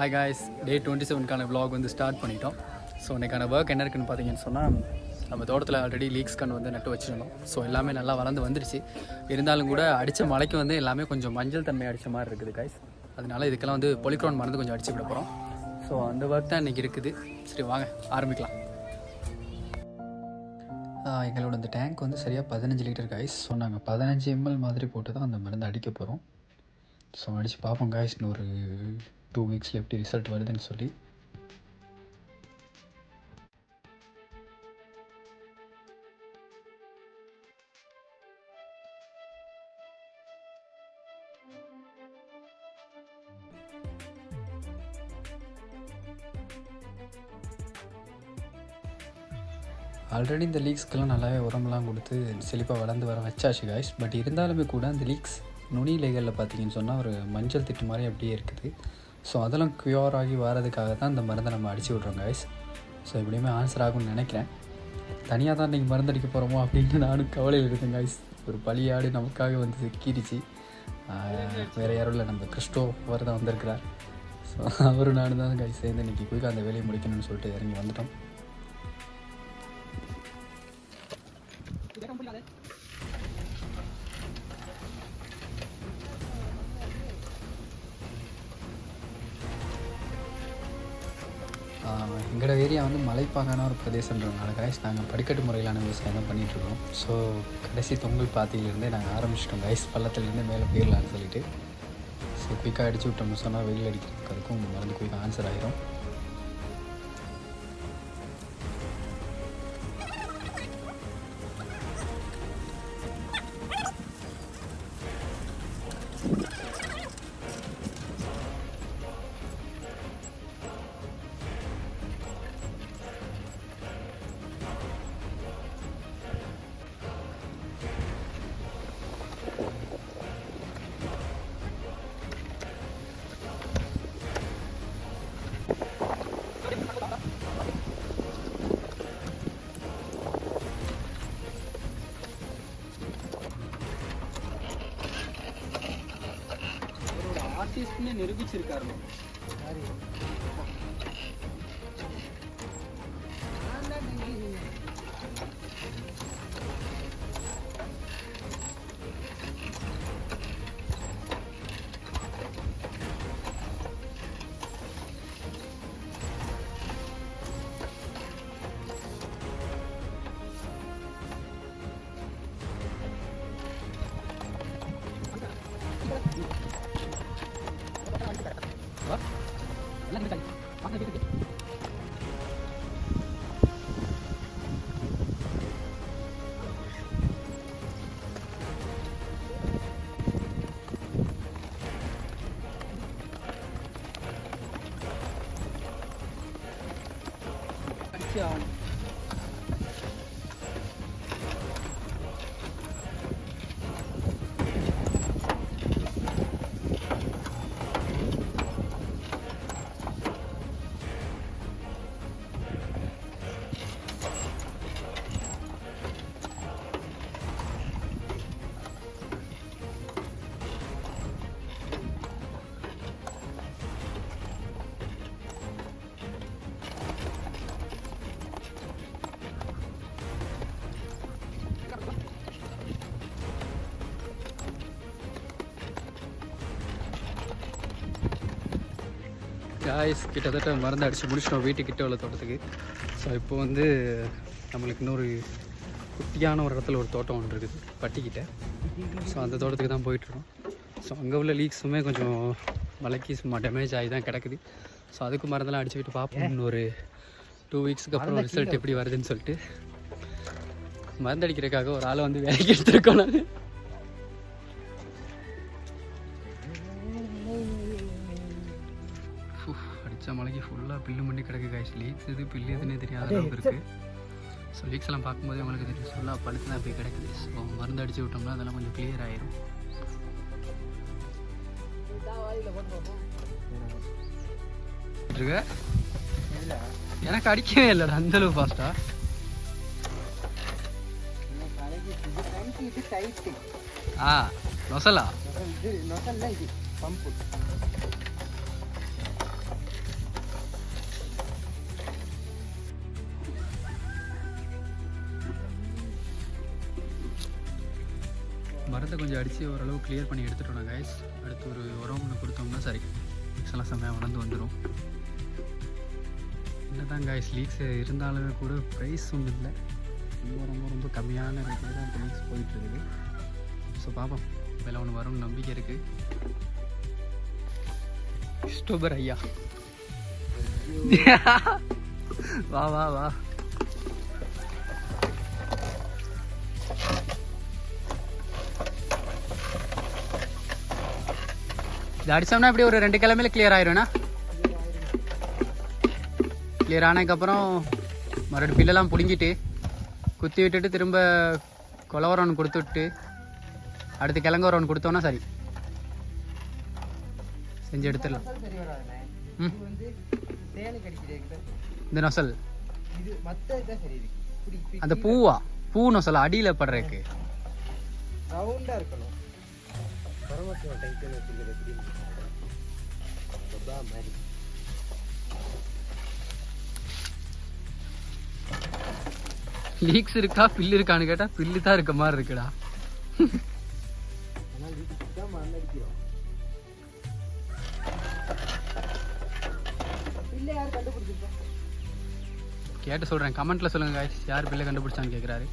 Hi guys day twenty செவனுக்கான vlog வந்து start பண்ணிட்டோம். ஸோ இன்றைக்கான ஒர்க் என்ன இருக்குன்னு பார்த்தீங்கன்னு சொன்னால் நம்ம தோட்டத்தில் ஆல்ரெடி லீக்ஸ் கண் வந்து நட்டு வச்சுருந்தோம். ஸோ எல்லாமே நல்லா வளர்ந்து வந்துருச்சு. இருந்தாலும் கூட அடித்த மழைக்கு வந்து எல்லாமே கொஞ்சம் மஞ்சள் தன்மை அடித்த மாதிரி இருக்குது காய்ஸ் அதனால இதுக்கெல்லாம் வந்து பொலிக்ரோன் மருந்து கொஞ்சம் அடிச்சு விட போகிறோம் ஸோ அந்த ஒர்க் தான் இன்றைக்கி இருக்குது. சரி வாங்க ஆரம்பிக்கலாம். எங்களோட இந்த டேங்க் வந்து சரியாக பதினஞ்சு லிட்டர் காய்ஸ் ஸோ நாங்கள் பதினஞ்சு எம்எல் மாதிரி போட்டு தான் அந்த மருந்து அடிக்க போகிறோம் ஸோ அடித்து பார்ப்போம் காய்ஸ் ஒரு டூ வீக்ஸில் எப்படி ரிசல்ட் வருதுன்னு சொல்லி. ஆல்ரெடி இந்த லீக்ஸ்க்கெல்லாம் நல்லாவே உரம்லாம் கொடுத்து செழிப்பாக வளர்ந்து வர வச்சாச்சு காய்ஸ் பட் இருந்தாலுமே கூட அந்த லீக்ஸ் நுனி இலைகளில் பார்த்தீங்கன்னு சொன்னால் ஒரு மஞ்சள் திட்டு மாதிரி அப்படியே இருக்குது. ஸோ அதெல்லாம் க்யூர் ஆகி வரதுக்காக தான் இந்த மருந்தை நம்ம அடிச்சு விட்றோம் கைஸ் ஸோ எப்படியுமே ஆன்சர் ஆகும்னு நினைக்கிறேன். தனியாக தான் இன்றைக்கி மருந்தடிக்க போகிறோமோ அப்படின்னு நானும் கவலையில் இருக்கேன் காய்ஸ் ஒரு பழியாடு நமக்காக வந்து சிக்கிடுச்சு. வேறு யாரும் இல்லை நம்ம கிறிஸ்டோ அவர் தான் வந்திருக்கிறார். ஸோ அவரும் நானும் தான் கைஸ் சேர்ந்து இன்றைக்கி குயிக்காக அந்த வேலையை முடிக்கணும்னு சொல்லிட்டு இறங்கி வந்துட்டோம். எங்களோட ஏரியா வந்து மலைப்பாங்கான ஒரு பிரதேசன்றதுனால காய்ஸ் நாங்கள் படிக்கட்டு முறையிலான விவசாயம் தான் பண்ணிகிட்ருக்கோம் ஸோ கடைசி தொங்கல் பாத்தியிலேருந்தே நாங்கள் ஆரம்பிச்சிட்டோம் காய்ஸ் பள்ளத்துலேருந்து மேலே போயிடலான்னு சொல்லிட்டு. ஸோ குயிக்காக அடிச்சு விட்டோம்னு சொன்னால் வெயில் அடிக்கிறதுக்கு அதுக்கும் மருந்து குயிக்காக ஆன்சர் ஆகிடும் ஆர்டிஸ்ட்னு நிரூபிச்சிருக்காரு காய்ஸ் கிட்டத்தட்ட மருந்து அடித்து முடிச்சிட்டோம் வீட்டுக்கிட்ட உள்ள தோட்டத்துக்கு. ஸோ இப்போ வந்து நம்மளுக்கு இன்னொரு குட்டியான ஒரு இடத்துல ஒரு தோட்டம் ஒன்று இருக்குது பட்டிக்கிட்ட. ஸோ அந்த தோட்டத்துக்கு தான் போயிட்டுருக்கோம். ஸோ அங்கே உள்ள லீக்ஸுமே கொஞ்சம் மலைக்கு சும்மா டேமேஜ் ஆகி தான் கிடக்குது. ஸோ அதுக்கு மருந்தெல்லாம் அடிச்சுக்கிட்டு பார்ப்போம் இன்னொரு டூ வீக்ஸ்க்கு அப்புறம் ரிசல்ட் எப்படி வருதுன்னு சொல்லிட்டு. மருந்து அடிக்கிறதுக்காக ஒரு ஆளை வந்து வேலைக்கு எடுத்துருக்கோம் நான். அடித்த மலைக்கு ஃபுல்லாக பில்லு பண்ணி கிடக்கு காய்ச்சி லீக்ஸ் இது பில்லு எதுன்னே தெரியாத அளவுக்கு இருக்குது ஸோ லீக்ஸ் எல்லாம் பார்க்கும்போது உங்களுக்கு தெரியும். ஃபுல்லாக பழுத்து தான் போய் கிடக்குது. ஸோ மருந்து அடிச்சு விட்டோம்னா அதெல்லாம் கொஞ்சம் கிளியர் ஆயிரும். எனக்கு அடிக்கவே இல்லைடா அந்த அளவு ஃபாஸ்டா ஆ? நொசலா இது பம்பு மருந்தை கொஞ்சம் அடித்து ஓரளவு கிளியர் பண்ணி எடுத்துட்டோம் கைஸ் அடுத்து ஒரு உரம் ஒன்று கொடுத்தோம்னா சரி. லீக்ஸ் செம்மையாக வளர்ந்து வந்துடும் என்னதான் கைஸ் லீக்ஸ் இருந்தாலுமே கூட ப்ரைஸ் ஒன்றும் இல்லை. ரொம்ப ரொம்ப ரொம்ப கம்மியான ரேட்டில் தான் இப்போ லீக்ஸ் போயிட்டுருக்குது ஸோ பார்ப்போம். வேலை ஒன்று வரும்னு நம்பிக்கை இருக்குது கிறிஸ்டோபர் ஐயா. வா வா வா. இது அடிச்சோம்னா இப்படி ஒரு ரெண்டு கிழமையில கிளியர் ஆயிரும்ண்ணா கிளியர் ஆனதுக்கப்புறம் மறுபடியும் பில்லெல்லாம் பிடுங்கிட்டு குத்தி விட்டுட்டு திரும்ப கொலவரம் ஒன்று கொடுத்து விட்டு அடுத்து கிழங்கு உரம் ஒன்று கொடுத்தோன்னா சரி. செஞ்சு எடுத்துடலாம். ம். இந்த நொசல். அந்த பூவா? பூ நொசல்? அடியில் படுறதுக்கு பரமசிவ டைட்டில் வச்சுக்கிறது எப்படி மாதிரி. லீக்ஸ் இருக்கா? பில்லு இருக்கான்னு கேட்டால் பில்லு தான் இருக்க மாதிரி இருக்குடா. கேட்டு சொல்கிறேன் கமெண்ட்டில் சொல்லுங்கள் guys. யார் பில்லை கண்டுபிடிச்சான்னு கேட்குறாரு